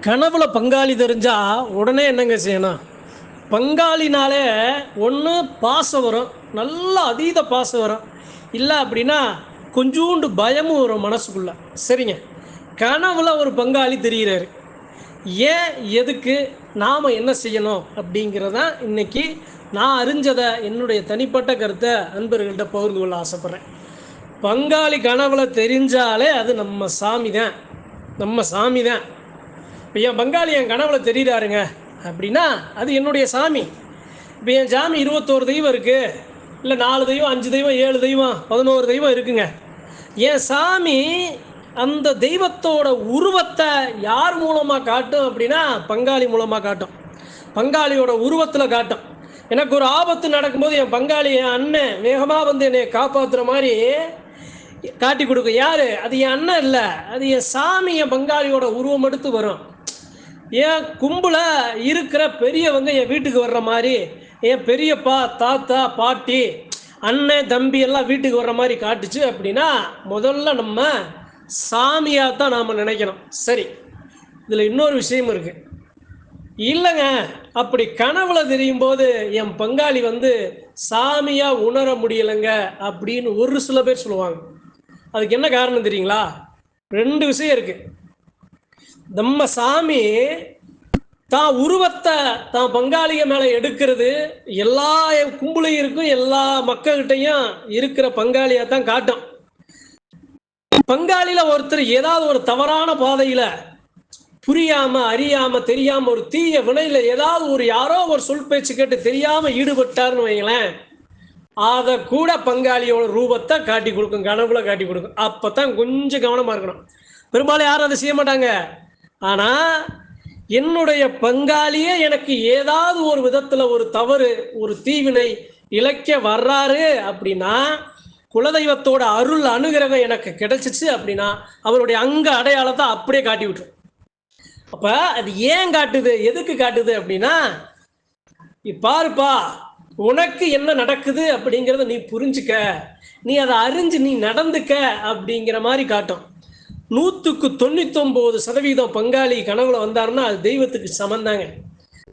கனவுல பங்காளி தெரிஞ்சா உடனே என்னங்க செய்யணும்? பங்காளினாலே ஒன்று பாசம் வரும். நல்ல அதீத பாசம் வரும். இல்லை அப்படின்னா கொஞ்சோண்டு பயமும் வரும் மனசுக்குள்ள. சரிங்க. கனவுல ஒரு பங்காளி தெரிகிறாரு ஏன் எதுக்கு நாம் என்ன செய்யணும் அப்படிங்கிறதான் இன்னைக்கு நான் அறிஞ்சதை என்னுடைய தனிப்பட்ட கருத்தை அன்பர்கள்ட்ட பகிர்ந்து கொள்ள ஆசைப்பட்றேன். பங்காளி கனவுல தெரிஞ்சாலே அது நம்ம சாமி தான். நம்ம சாமி தான். இப்போ என் பங்காளி என் கனவுல தெரியுறாருங்க. அப்படின்னா அது என்னுடைய சாமி. இப்போ என் சாமி இருபத்தோரு தெய்வம் இருக்குது இல்லை நாலு தெய்வம் அஞ்சு தெய்வம் ஏழு தெய்வம் பதினோரு தெய்வம் இருக்குங்க. என் சாமி அந்த தெய்வத்தோட உருவத்தை யார் மூலமாக காட்டும் அப்படின்னா பங்காளி மூலமாக காட்டும். பங்காளியோட உருவத்தில் காட்டும். எனக்கு ஒரு ஆபத்து நடக்கும்போது என் பங்காளி என் அண்ணன் வேகமாக வந்து என்னை காப்பாற்றுற மாதிரி காட்டி கொடுக்கும். யார்? அது என் அண்ணன் இல்லை. அது என் சாமி என் பங்காளியோட உருவம் எடுத்து வரும். என் கும்பல இருக்கிற பெரியவங்க என் வீட்டுக்கு வர்ற மாதிரி என் பெரியப்பா தாத்தா பாட்டி அண்ணன் தம்பி எல்லாம் வீட்டுக்கு வர்ற மாதிரி காட்டுச்சு அப்படின்னா முதல்ல நம்ம சாமியாக தான் நாம் நினைக்கணும். சரி. இதில் இன்னொரு விஷயம் இருக்கு. இல்லைங்க அப்படி கனவுல தெரியும் போது என் பங்காளி வந்து சாமியாக உணர முடியலைங்க அப்படின்னு ஒரு சில பேர் சொல்லுவாங்க. அதுக்கு என்ன காரணம் தெரியுங்களா? ரெண்டு விஷயம் இருக்குது நம்ம சாமி தான் உருவத்தை தான் பங்காளிக மேலே எடுக்கிறது. எல்லா கும்பலையும் இருக்கும் எல்லா மக்கள்கிட்டையும் இருக்கிற பங்காளியை தான் காட்டும். பங்காளியில ஒருத்தர் ஏதாவது ஒரு தவறான பாதையில புரியாம அறியாம தெரியாம ஒரு தீய வினையில ஏதாவது ஒரு யாரோ ஒரு சொல் பேச்சு கேட்டு தெரியாம ஈடுபட்டார்னு வைங்களேன் அதை கூட பங்காளியோட ரூபத்தை காட்டி கொடுக்கும் கனவுல காட்டி கொடுக்கும். அப்பதான் கொஞ்சம் கவனமா இருக்கணும். பெரும்பாலும் யாரும் அதை செய்ய மாட்டாங்க. ஆனா என்னுடைய பங்காளியே எனக்கு ஏதாவது ஒரு விதத்துல ஒரு தவறு ஒரு தீவினை இழைக்க வர்றாரு அப்படின்னா குலதெய்வத்தோட அருள் அனுகிரகம் எனக்கு கிடைச்சிச்சு அப்படின்னா அவருடைய அங்க அடையாளத்தை அப்படியே காட்டி விட்டுரும். அப்ப அது ஏன் காட்டுது எதுக்கு காட்டுது அப்படின்னா பாருப்பா உனக்கு என்ன நடக்குது? அப்படிங்கிறத நீ புரிஞ்சுக்க. நீ அதை அறிஞ்சு நீ நடந்துக்க அப்படிங்கிற மாதிரி காட்டும். நூற்றுக்கு தொண்ணூத்தொம்பது சதவீதம் பங்காளி கனவுல வந்தாருன்னா அது தெய்வத்துக்கு சமந்தாங்க.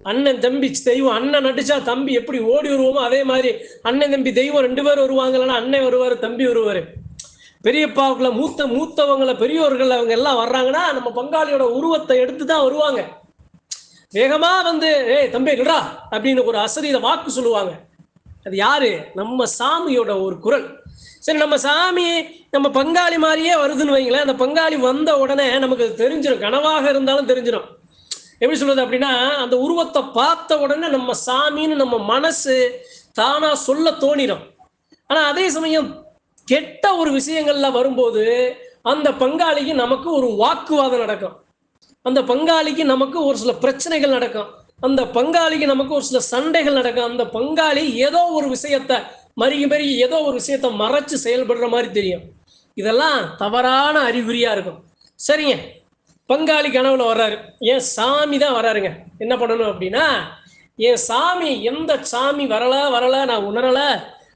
அண்ணன் தம்பி தெய்வம் அண்ணன் நடிச்சா தம்பி எப்படி ஓடி வருவோமோ அதே மாதிரி அண்ணன் தம்பி தெய்வம் ரெண்டு பேர் வருவாங்க இல்லைன்னா அண்ணன் வருவார் தம்பி வருவார். பெரியப்பாவுக்குள்ள மூத்த மூத்தவங்களை பெரியோர்கள் அவங்க எல்லாம் வர்றாங்கன்னா நம்ம பங்காளியோட உருவத்தை எடுத்து தான் வருவாங்க. வேகமா வந்து ஏய் தம்பி நிடா அப்படின்னு ஒரு அசரீர வாக்கு சொல்லுவாங்க. அது யாரு? நம்ம சாமியோட ஒரு குரல். சரி நம்ம சாமி நம்ம பங்காளி மாதிரியே வருதுன்னு வைங்களேன் அந்த பங்காளி வந்த உடனே நமக்கு அது தெரிஞ்சிடும் கனவாக இருந்தாலும் தெரிஞ்சிடும் எப்படி சொல்றது அப்படின்னா அந்த உருவத்தை பார்த்த உடனே நம்ம சாமின்னு நம்ம மனசு தானா சொல்ல தோணிடும் ஆனா அதே சமயம் கெட்ட ஒரு விஷயங்கள்ல வரும்போது அந்த பங்காளிக்கு நமக்கு ஒரு வாக்குவாதம் நடக்கும். அந்த பங்காளிக்கு நமக்கு ஒரு சில பிரச்சனைகள் நடக்கும். அந்த பங்காளிக்கு நமக்கு ஒரு சில சண்டைகள் நடக்கும். அந்த பங்காளி ஏதோ ஒரு விஷயத்த மறிய மறிய ஏதோ ஒரு விஷயத்த மறைச்சு செயல்படுற மாதிரி தெரியும். இதெல்லாம் தவறான அறிகுறியாக இருக்கும். சரிங்க. பங்காளி கனவுல வர்றாரு. ஏன் சாமி தான் வர்றாருங்க என்ன பண்ணணும் அப்படின்னா என் சாமி எந்த சாமி வரல வரல நான் உணரல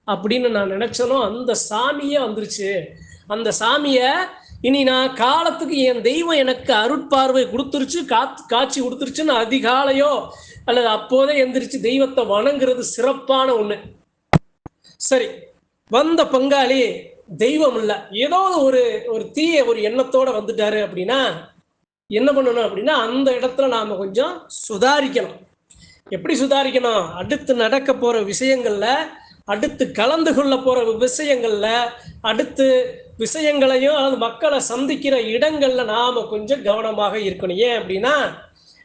அப்படின்னு நான் நினைச்சனோ அந்த சாமியே வந்துருச்சு. அந்த சாமிய இனி நான் காலத்துக்கு என் தெய்வம் எனக்கு அருட்பார்வை கொடுத்துருச்சு காத்து காட்சி கொடுத்துருச்சுன்னு அதிகாலையோ அல்லது அப்போதே எந்திரிச்சு தெய்வத்தை வணங்குறது சிறப்பான ஒன்று சரி வந்த பங்காளி தெய்வம் இல்லை. ஏதோ ஒரு ஒரு தீய ஒரு எண்ணத்தோட வந்துட்டாரு அப்படின்னா என்ன பண்ணணும் அப்படின்னா அந்த இடத்துல நாம கொஞ்சம் சுதாரிக்கணும். எப்படி சுதாரிக்கணும்? அடுத்து நடக்க போற விஷயங்கள்ல அடுத்து கலந்து கொள்ள போற விஷயங்கள்ல அடுத்து விஷயங்களையும் அல்லது மக்களை சந்திக்கிற இடங்கள்ல நாம கொஞ்சம் கவனமாக இருக்கணும். ஏன் அப்படின்னா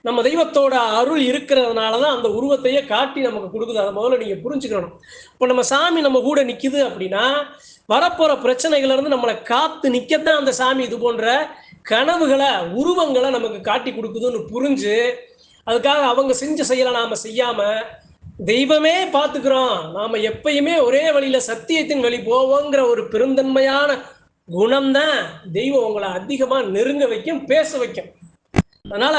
நம்ம தெய்வத்தோட அருள் இருக்கிறதுனால தான் அந்த உருவத்தையே காட்டி நமக்கு கொடுக்குது. அதை முதல்ல நீங்கள் புரிஞ்சுக்கணும். இப்போ நம்ம சாமி நம்ம கூட நிற்கிது அப்படின்னா வரப்போகிற பிரச்சனைகள்லேருந்து நம்மளை காத்து நிற்கத்தான் அந்த சாமி இது போன்ற கனவுகளை உருவங்களை நமக்கு காட்டி கொடுக்குதுன்னு புரிஞ்சு அதுக்காக அவங்க செஞ்ச செயலை நாம் செய்யாமல் தெய்வமே பார்த்துக்கிறோம். நாம் எப்பயுமே ஒரே வழியில் சத்தியத்தின் வழி போவோங்கிற ஒரு பெருந்தன்மையான குணம்தான் தெய்வம் உங்களை அதிகமாக நெருங்க வைக்கும் பேச வைக்கும். அதனால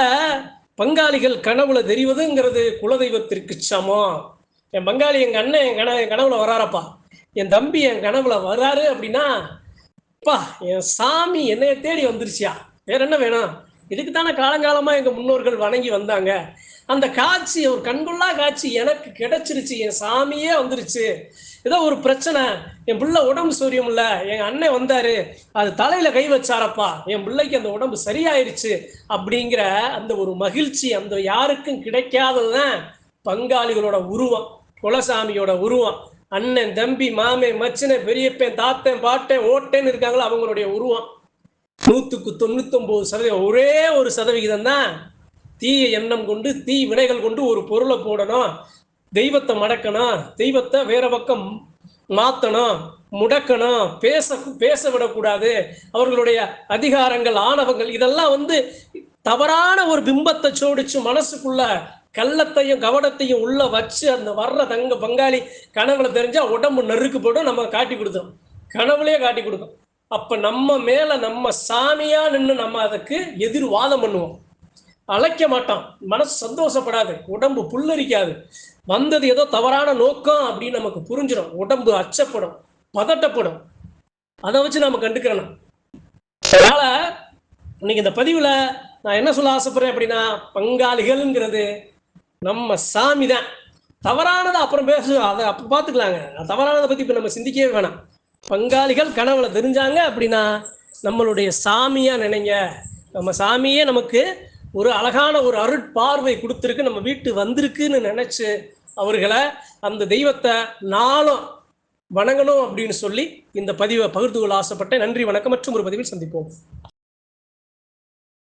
பங்காளிகள் கனவுல தெரிவதுங்கிறது குலதெய்வத்திற்கு சமம். என் பங்காளி எங்க அண்ணன் என் கன என் கனவுல வராரப்பா. என் தம்பி என் கனவுல வராரு அப்படின்னா அப்பா என் சாமி என்னைய தேடி வந்துருச்சியா? வேற என்ன வேணும்? இதுக்கு தானே காலங்காலமா எங்க முன்னோர்கள் வணங்கி வந்தாங்க. அந்த காட்சி ஒரு கண்கொள்ளா காட்சி எனக்கு கிடைச்சிருச்சு. என் சாமியே வந்துருச்சு. ஏதோ ஒரு பிரச்சனை. என் பிள்ளை உடம்பு சௌரியம் இல்ல எங்க அண்ணன் வந்தாரு. அது தலையில கை வச்சாரப்பா. என் பிள்ளைக்கு அந்த உடம்பு சரியாயிருச்சு அப்படிங்கிற அந்த ஒரு மகிழ்ச்சி அந்த யாருக்கும் கிடைக்காததுதான் பங்காளிகளோட உருவம் குலசாமியோட உருவம். அண்ணன் தம்பி மாமே மச்சனை பெரியப்பேன் தாத்தன் பாட்டன் ஓட்டேன்னு இருக்காங்களோ? அவங்களுடைய உருவம். நூத்துக்கு தொண்ணூத்தொன்பது சதவீதம் ஒரே ஒரு சதவிகிதம் தான் தீய எண்ணம் கொண்டு தீ வினைகள் கொண்டு ஒரு பொருளை போடணும் தெய்வத்தை மடக்கணும் தெய்வத்தை வேற பக்கம் மாத்தணும் முடக்கணும் பேச பேச விடக்கூடாது அவர்களுடைய அதிகாரங்கள் ஆணவங்கள் இதெல்லாம் வந்து தவறான ஒரு பிம்பத்தை சோடிச்சு மனசுக்குள்ள கள்ளத்தையும் கவனத்தையும் உள்ள வச்சு அந்த வர்ற தங்க பங்காளி கனவுல தெரிஞ்சா உடம்பு நறுக்கு போடும் நம்ம காட்டி கொடுத்தோம். கனவுலயே காட்டி கொடுக்கும். அப்ப நம்ம மேல நம்ம சாமியா நின்று நம்ம அதுக்கு எதிர்வாதம் பண்ணுவோம். அழைக்க மாட்டான். மனசு சந்தோஷப்படாது. உடம்பு புல்லரிக்காது. வந்தது ஏதோ தவறான நோக்கம் அப்படின்னு நமக்கு புரிஞ்சிடும். உடம்பு அச்சப்படும். பதட்டப்படும். அதை வச்சு நாம கண்டுக்கிறணும். அதனால இன்னைக்கு இந்த பதிவுல நான் என்ன சொல்ல ஆசைப்படுறேன் அப்படின்னா பங்காளிகள்ங்கிறது நம்ம சாமி தான். தவறானதை அப்புறம் பேச அதை அப்போ பார்த்துக்கலாங்க தவறானதை பற்றி இப்போ நம்ம சிந்திக்கவே வேணாம். பங்காளிகள் கனவுல தெரிஞ்சாங்க அப்படின்னா நம்மளுடைய சாமியாக நினைங்க. நம்ம சாமியே நமக்கு ஒரு அழகான ஒரு அருட்பார்வை கொடுத்துருக்கு. நம்ம வீட்டு வந்திருக்குன்னு நினச்சி அவர்களை அந்த தெய்வத்தை நாளும் வணங்கணும் அப்படின்னு சொல்லி இந்த பதிவை பகிர்ந்து கொள்ள ஆசைப்பட்டேன். நன்றி வணக்கம் மற்றும் ஒரு பதிவில் சந்திப்போம்.